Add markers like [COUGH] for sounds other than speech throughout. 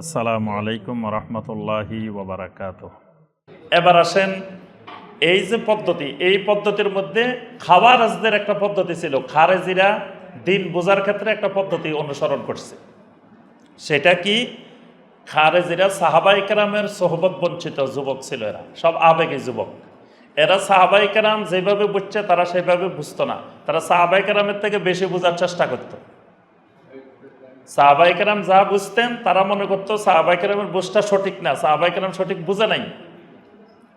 আসসালামু আলাইকুম রহমতুল্লাহি ওবরাকাত এবার আসেন, এই যে পদ্ধতি, এই পদ্ধতির মধ্যে খাওয়ারাজদের একটা পদ্ধতি ছিল। খারেজিরা দিন বোঝার ক্ষেত্রে একটা পদ্ধতি অনুসরণ করছে। সেটা কি? খারেজিরা সাহাবাই কেরামের সোহবত বঞ্চিত যুবক ছিল এরা, সব আবেগী যুবক। এরা সাহাবাই কেরাম যেভাবে বুঝছে, তারা সেভাবে বুঝতো না। তারা সাহাবাই কেরামের থেকে বেশি বোঝার চেষ্টা করতো। সাহাবাই কেরাম যা বুঝতেন তারা মনে করতো সাহাবাই কেরামের বুঝটা সঠিক না সাহাবাই কেরাম সঠিক বুঝে নাই।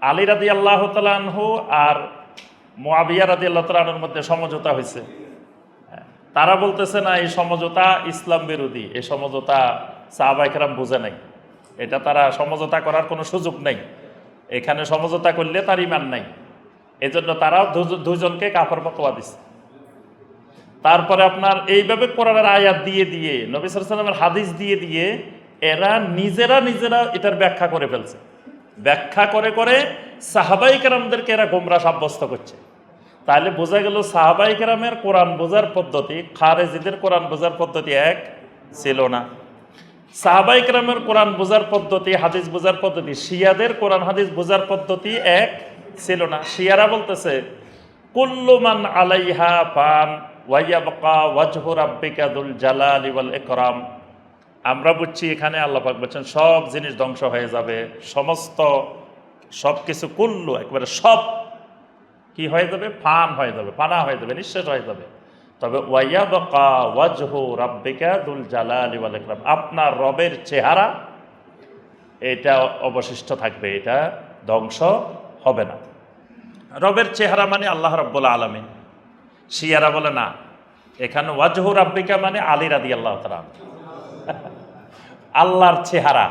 আলী রাদি আল্লাহ তালানহু আর মোয়াবিয়া রাদি আল্লাহ তালাহুর মধ্যে সমঝোতা হয়েছে। হ্যাঁ, তারা বলতেছে না এই সমঝোতা ইসলাম বিরোধী এই সমঝোতা সাহাবাইকেরাম বুঝে নাই। এটা তারা সমঝোতা করার কোনো সুযোগ নেই। এখানে সমঝোতা করলে তার ইমান নাই। এজন্য তারাও দুজনকে কাপড় পকোয়া দিছে। তারপরে আপনার এইভাবে কোরআনের আয়াত দিয়ে দিয়ে, নবী সালামের হাদিস দিয়ে দিয়ে এরা নিজেরা নিজেরা এটার ব্যাখ্যা করে ফেলছে। ব্যাখ্যা করে করে সাহাবাই কেরামদেরকে এরা গোমরা সাব্যস্ত করছে। তাহলে বোঝা গেল সাহাবাই কেরামের কোরআন বোঝার পদ্ধতি, খারেজিদের কোরআন বোঝার পদ্ধতি এক ছিল না। সাহাবাই কেরামের কোরআন বোঝার পদ্ধতি, হাদিস বোঝার পদ্ধতি, শিয়াদের কোরআন হাদিস বোঝার পদ্ধতি এক ছিল না। শিয়ারা বলতেছে কুল্লুমান আলাইহা ফান। ওয়াইয়াবকা ওয়াজহু রাব্বিকা দুল জালালি ওয়াল ইকরাম। আমরা বুঝছি এখানে আল্লাহ পাক বলছেন, সব জিনিস ধ্বংস হয়ে যাবে, সমস্ত সব কিছু কুল্লু, একবারে সব কি হয়ে যাবে? ফান হয়ে যাবে, ফানা হয়ে যাবে, নিঃশেষ হয়ে যাবে। তবে ওয়াইয়াবকা ওয়াজহু রাব্বিকা দুল জালালি ওয়াল ইকরাম, আপনার রবের চেহারা, এটা অবশিষ্ট থাকবে, এটা ধ্বংস হবে না। রবের চেহারা মানে আল্লাহ রব্বুল আলমিন। শিয়ারা বলে, না, এখানে ওয়াজহু রাব্বিকা মানে আলী রাদি আল্লাহ [LAUGHS] আল্লাহর চেহারা।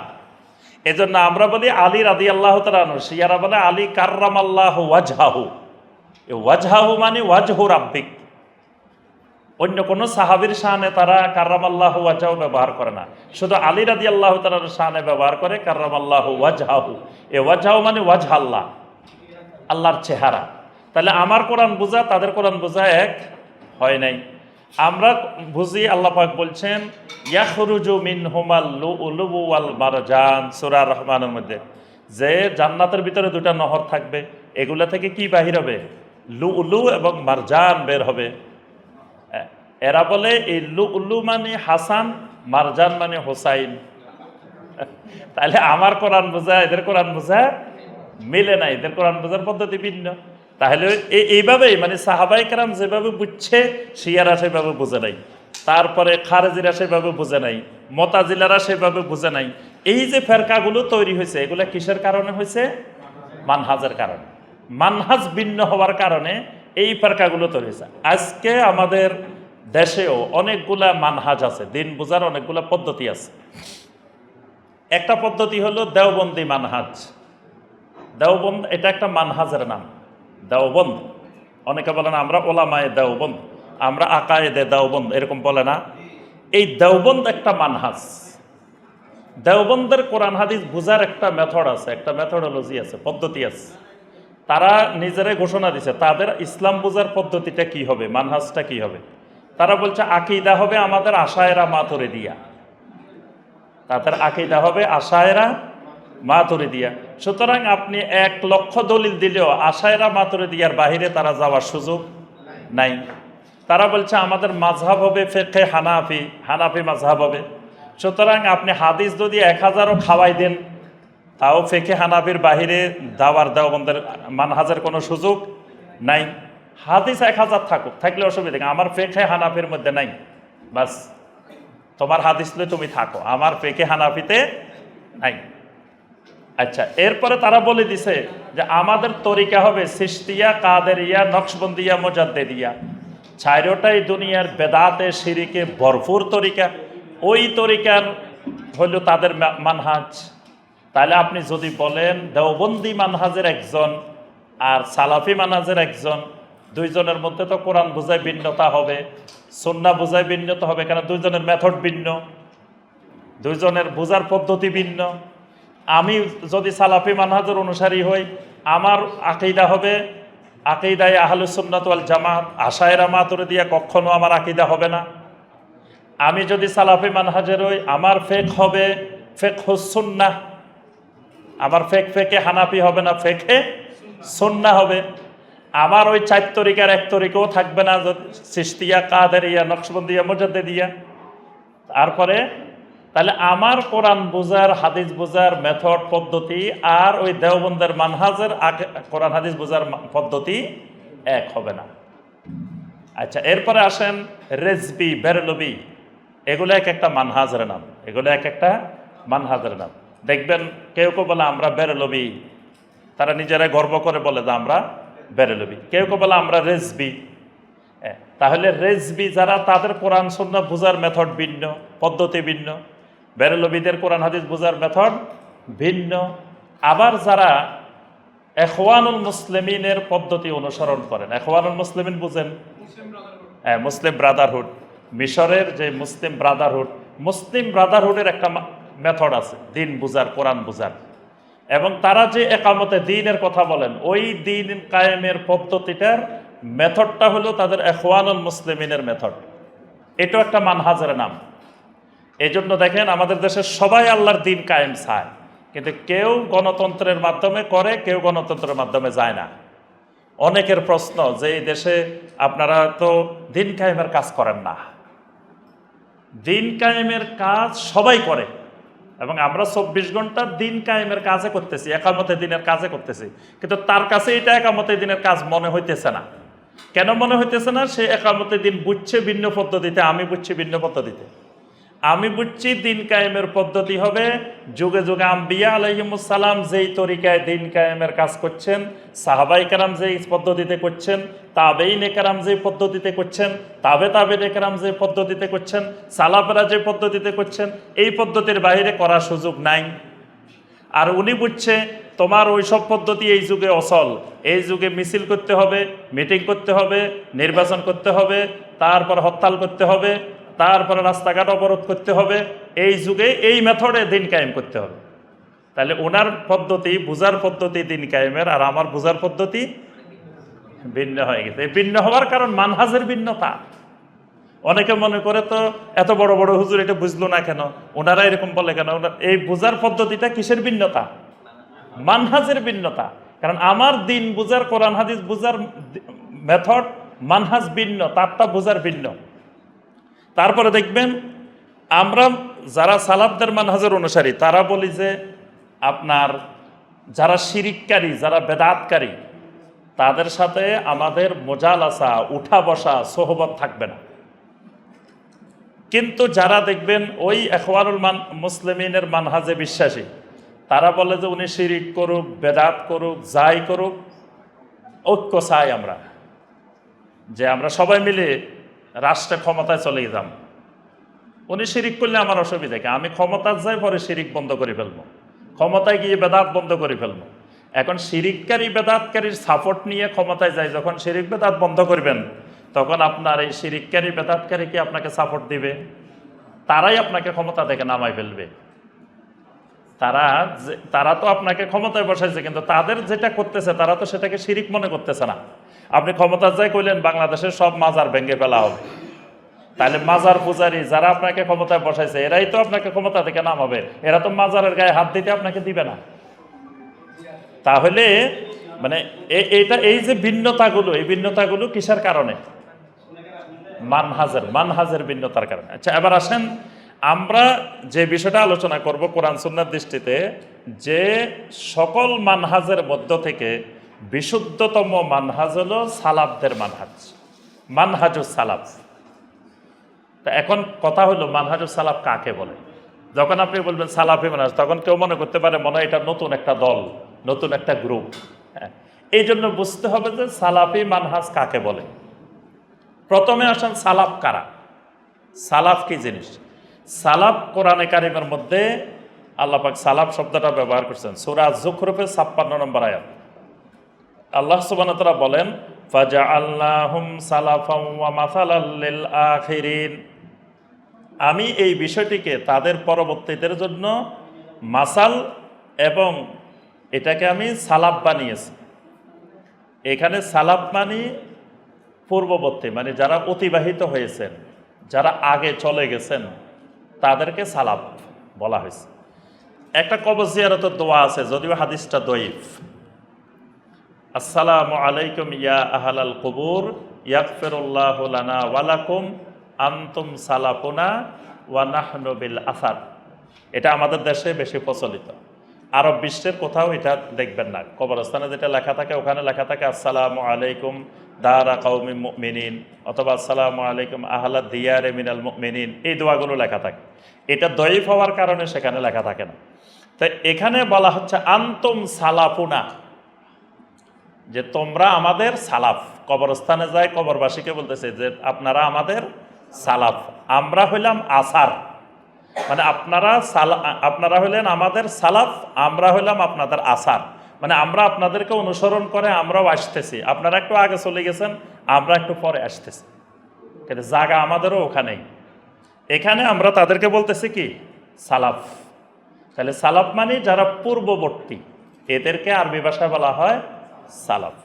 এজন্য আমরা বলি আলী রাদি আল্লাহ শিয়ারা বলে আলী কার্রাম আল্লাহ ওয়াজহাহু ওয়াজহাহু মানে ওয়াজহুর আব্বিক অন্য কোনো সাহাবির শানে তারা কার্রাম আল্লাহ ওয়াজাহু ব্যবহার করে না। শুধু আলী রাদি আল্লাহ তালার শানে ব্যবহার করে কার্রাম আল্লাহ ওয়াজহাহু। এ ওয়াজহাহু মানে ওয়াজহ আল্লাহ, আল্লাহর চেহারা। তাহলে আমার কোরআন বোঝা তাদের কোরআন বোঝা এক হয় নাই। আমরা বুঝি আল্লাহ পাক বলছেন ইয়াখরুজু মিন হুমাল ওয়াল মারজান সূরা রহমানের মধ্যে। যে জান্নাতের ভিতরে দুটা নহর থাকবে এগুলা থেকে কি বাহির হবে? লু উলু এবং মারজান বের হবে। হ্যাঁ, এরা বলে এই লু উল্লু মানে হাসান মারজান মানে হোসাইন। তাহলে আমার কোরআন বোঝা এদের কোরআন বোঝা মিলে নাই এদের কোরআন বোঝার পদ্ধতি ভিন্ন। তাহলে এইভাবেই মানে সাহাবাই কারাম যেভাবে বুঝছে, শিয়ারা সেভাবে বুঝে নাই। তারপরে খারেজিরা সেভাবে বুঝে নাই, মতাজিলারা সেভাবে বুঝে নাই। এই যে ফেরকাগুলো তৈরি হয়েছে, এগুলো কিসের কারণে হয়েছে? মানহাজের কারণে। মানহাজ ভিন্ন হওয়ার কারণে এই ফেরকাগুলো তৈরি হয়েছে। আজকে আমাদের দেশেও অনেকগুলা মানহাজ আছে, দিন বোঝার অনেকগুলা পদ্ধতি আছে। একটা পদ্ধতি হলো দেওবন্দি মানহাজ। দেওবন্দ, এটা একটা মানহাজের নাম। দেওবন্দ। অনেকে বলে না, আমরা ওলামায়ে দেওবন্দ, আমরা আকায়েদে দেওবন্দ, এরকম বলে না। এই দেওবন্দ একটা মানহাজ। দেওবন্দের কোরআন হাদিস বোঝার একটা মেথড আছে, একটা মেথডোলজি আছে, পদ্ধতি আছে। তারা নিজেরাই ঘোষণা দিছে, তাদের ইসলাম বোঝার পদ্ধতিটা কি হবে, মানহাজটা কি হবে? তারা বলছে, আকিদা হবে আমাদের আশায়রা মা মাতরে দিয়া তাদের আকিদা হবে আশায়রা মাতুরে দিয়া সুতরাং আপনি এক লক্ষ দলিল দিলেও আশায়রা মাতুরে দিয়ার বাহিরে তারা যাওয়ার সুযোগ নাই। তারা বলছে, আমাদের মাঝহাব হবে ফেকে হানাফি হানাফি মাঝহাব হবে। সুতরাং আপনি হাদিস যদি এক হাজারও খাওয়াই দেন, তাও ফেকে হানাফির বাহিরে দাওয়ার দেওবন্দের মানহাজের কোনো সুযোগ নাই। হাদিস এক হাজার থাকুক, থাকলে অসুবিধা নেই। আমার ফেকে হানাফির মধ্যে নাই। বাস, তোমার হাদিস তুমি থাকো। আমার ফেকে হানাফিতে নাই। আচ্ছা এরপরে তারা বলে দিছে যে আমাদের তরিকা হবে সিস্তিয়া, কাদেরিয়া, নকশবন্দিয়া, মোজাদ্দেদিয়া। চারোটাই দুনিয়ার বেদাতে সিরিকে ভরপুর তরিকা। ওই তরিকার হলো তাদের মানহাজ। তাহলে আপনি যদি বলেন দেওবন্দি মানহাজের একজন আর সালাফি মানহাজের একজন, দুইজনের মধ্যে তো কোরআন বোঝায় ভিন্নতা হবে, সন্না বোঝায় ভিন্নতা হবে, কেন দুইজনের মেথড ভিন্ন? দুইজনের বোঝার পদ্ধতি ভিন্ন। আমি যদি সালাফি মানহাজের অনুসারী হই, আমার আকিদা হবে, আকিদায় আহলুসুন্নাত ওয়াল জামাত, আশায়রা মাতুরে দিয়া কখনো আমার আকিদা হবে না। আমি যদি সালাফি মানহাজের হই, আমার ফেক হবে ফেক সুন্না আমার ফেক ফেকে হানাফি হবে না, ফেকে সন্না হবে। আমার ওই চার তরিকার এক তরিকাও থাকবে না যদি সিস্তিয়া, কাদেরিয়া, নকশবন্দিয়া মজাদে দিয়া তারপরে তাহলে আমার কোরআন বোঝার, হাদিস বোঝার মেথড পদ্ধতি আর ওই দেওবন্দের মানহাজের আগে কোরআন, হাদিস বোঝার পদ্ধতি এক হবে না। আচ্ছা এরপরে আসেন রেজবি, বেরলবি। এগুলো এক একটা মানহাজের নাম। এগুলো এক একটা মানহাজের নাম। দেখবেন কেউ কেউ বলে আমরা বেরলবি। তারা নিজেরা গর্ব করে বলে যে আমরা বেরলবি। কেউ কেউ বলে আমরা রেজবি। তাহলে রেজবি যারা তাদের কোরআন সন্না বোঝার মেথড ভিন্ন, পদ্ধতি ভিন্ন। বেরলবিদের কোরআন হাদিস বোঝার মেথড ভিন্ন। আবার যারা এখওয়ানুল মুসলিমিনের পদ্ধতি অনুসরণ করেন, এখওয়ানুল মুসলিমিন বুঝেন? হ্যাঁ মুসলিম ব্রাদারহুড মিশরের যে মুসলিম ব্রাদারহুড মুসলিম ব্রাদারহুডের একটা মেথড আছে, দিন বুঝার, কোরআন বুঝার। এবং তারা যে একামতে দিনের কথা বলেন, ওই দিন কায়েমের পদ্ধতিটার মেথডটা হলো তাদের এখওয়ানুল মুসলিমিনের মেথড এটাও একটা মানহাজের নাম। এই জন্য দেখেন আমাদের দেশের সবাই আল্লাহর দিন কায়েম চায়। কিন্তু কেউ গণতন্ত্রের মাধ্যমে করে, কেউ গণতন্ত্রের মাধ্যমে যায় না। অনেকের প্রশ্ন যে এই দেশে আপনারা তো দিন কায়েমের কাজ করেন না। দিন কায়েমের কাজ সবাই করে। এবং আমরা চব্বিশ ঘণ্টা দিন কায়েমের কাজে করতেছি একামতে দিনের কাজে করতেছি। কিন্তু তার কাছে এটা একামতে দিনের কাজ মনে হইতেছে না। কেন মনে হইতেছে না? সে একামতে দিন বুঝছে ভিন্ন পদ্ধতিতে, আমি বুঝছি ভিন্ন পদ্ধতিতে। আমি বুঝছি দিন কায়েমের পদ্ধতি হবে। যুগে যুগে আম্বিয়া আলহিমুসালাম যেই তরিকায় দিন কায়েমের কাজ করছেন, সাহাবাই কারাম যেই পদ্ধতিতে করছেন তাবেই নেকারাম যে পদ্ধতিতে করছেন, তাবে তাবে নেকারাম যে পদ্ধতিতে করছেন, সালাফেরা যে পদ্ধতিতে করছেন, এই পদ্ধতির বাইরে করার সুযোগ নাই। আর উনি বুঝছে তোমার ওইসব পদ্ধতি এই যুগে অসল। এই যুগে মিছিল করতে হবে, মিটিং করতে হবে, নির্বাচন করতে হবে, তারপর হরতাল করতে হবে তারপরে রাস্তাঘাট অবরোধ করতে হবে। এই যুগে এই মেথডে দিন কায়েম করতে হবে। তাহলে ওনার পদ্ধতি, বুঝার পদ্ধতি দিন কায়েমের আর আমার বুঝার পদ্ধতি ভিন্ন হয়ে গেছে। ভিন্ন হওয়ার কারণ মানহাজের ভিন্নতা। অনেকে মনে করে তো এত বড় বড় হুজুর এটা বুঝলো না কেন? ওনারা এরকম বলে কেন? এই বুঝার পদ্ধতিটা কিসের ভিন্নতা? মানহাজের ভিন্নতা। কারণ আমার দিন বুঝার কোরআন হাদিস বুঝার মেথড মানহাজ ভিন্ন, তারটা বুঝার ভিন্ন। তারপরে দেখবেন, আমরা যারা সালাফদের মানহাজের অনুসারী, তারা বলি যে আপনার যারা শিরিককারী, যারা বেদাতকারী, তাদের সাথে আমাদের মোজালাসা, উঠা বসা, সোহবত থাকবে না। কিন্তু যারা দেখবেন, ওই এখওয়ানুল মান, মুসলিমিনের মানহাজে বিশ্বাসী, তারা বলে যে উনি শিরিক করুক, বেদাত করুক, যাই করুক, ঐক্য চাই আমরা। যে আমরা সবাই মিলে রাষ্ট্রে ক্ষমতায় চলে যাম। উনি শিরিক করলে আমার অসুবিধা কি? আমি ক্ষমতায় যাই, পরে শিরিক বন্ধ করে ফেলব। ক্ষমতায় গিয়ে বেদাত বন্ধ করে ফেলব। এখন শিরিককারী, বেদাতকারীর সাপোর্ট নিয়ে ক্ষমতায় যায় যখন শিরিক, বেদাত বন্ধ করবেন, তখন আপনার এই শিরিককারী, বেদাতকারী কি আপনাকে সাপোর্ট দিবে? তারাই আপনাকে ক্ষমতা থেকে নামাই ফেলবে। তারা তারা তো আপনাকে ক্ষমতায় বসাইছে, কিন্তু তাদের যেটা করতেছে, তারা তো সেটাকে শিরিক মনে করতেছে না। আপনি ক্ষমতা যাই কইলেন, বাংলাদেশের সব মাজার ভেঙে ফেলা হবে। তাহলে মাজার পূজারি যারা আপনাকে ক্ষমতায় বসাইছে, এরাই তো আপনাকে ক্ষমতা থেকে নামাবে। এরা তো মাজারের গায়ে হাত দিতে আপনাকে দিবে না। তাহলে মানে এইটা, এই যে ভিন্নতাগুলো, এই ভিন্নতাগুলো কিসের কারণে? মানহাজের মানহাজের ভিন্নতার কারণে। আচ্ছা এবার আসেন, আমরা যে বিষয়টা আলোচনা করব কোরআন সুন্নার দৃষ্টিতে, যে সকল মানহাজের মধ্য থেকে বিশুদ্ধতম মানহাজ হলো সালাফদের মানহাজ। মানহাজুস সালাফ তা এখন কথা হলো মানহাজুস সালাফ কাকে বলে? যখন আপনি বলবেন সালাফি মানহাজ, তখন কেউ মনে করতে পারে মনে হয় এটা নতুন একটা দল, নতুন একটা গ্রুপ। হ্যাঁ এই জন্য বুঝতে হবে যে সালাফি মানহাজ কাকে বলে? প্রথমে আসেন সালাফ কারা? সালাফ কি জিনিস? সালাফ কোরআনে কারিমের মধ্যে আল্লাপাক সালাফ শব্দটা ব্যবহার করছেন। সুরা জুখরুফের ছাপ্পান্ন নম্বর আয়াত। আল্লাহ সুবানতরা বলেন ফাজা আল্লাহুম মাসালাল্লিল আখিরিন। আমি এই বিষয়টিকে তাদের পরবর্তীদের জন্য মাসাল এবং এটাকে আমি সালাফ বানিয়েছি। এখানে সালাফ মানে পূর্ববর্তী মানে যারা অতিবাহিত হয়েছেন, যারা আগে চলে গেছেন, তাদেরকে সালাফ বলা হয়েছে। একটা কবর জিয়ারতের দোয়া আছে, যদিও হাদিসটা দইফ আসসালামু আলাইকুম ইয়া আহালাল কবুর ইয়াকফিরুল্লাহু লানা ওয়ালাকুম ওয়া নাহনু বিল আসার এটা আমাদের দেশে বেশি প্রচলিত। আরব বিশ্বের কোথাও এটা দেখবেন না। কবরস্থানে যেটা লেখা থাকে, ওখানে লেখা থাকে, আসসালামু আলাইকুম দারা কৌমি মুমিনিন, অথবা আসসালামু আলাইকুম আহলা দিয়ারে মিনাল মুমিনিন, এই দোয়াগুলো লেখা থাকে। এটা দয়ীফ হওয়ার কারণে সেখানে লেখা থাকে না। তো এখানে বলা হচ্ছে, আন্তম সালাফুনা। যে তোমরা আমাদের সালাফ। কবরস্থানে যায় কবরবাসীকে বলতেছে যে আপনারা আমাদের সালাফ। আমরা হইলাম আসার। মানে আপনারা সালা, আপনারা হইলেন আমাদের সালাফ, আমরা হইলাম আপনাদের আসার। মানে আমরা আপনাদেরকে অনুসরণ করে আমরাও আসতেছি। আপনারা একটু আগে চলে গেছেন, আমরা একটু পরে আসতেছি। কিন্তু জায়গা আমাদেরও ওখানেই। এখানে আমরা তাদেরকে বলতেছি কি? সালাফ। তাহলে সালাফ মানে যারা পূর্ববর্তী। এদেরকে আরবি ভাষায় বলা হয় সালাফ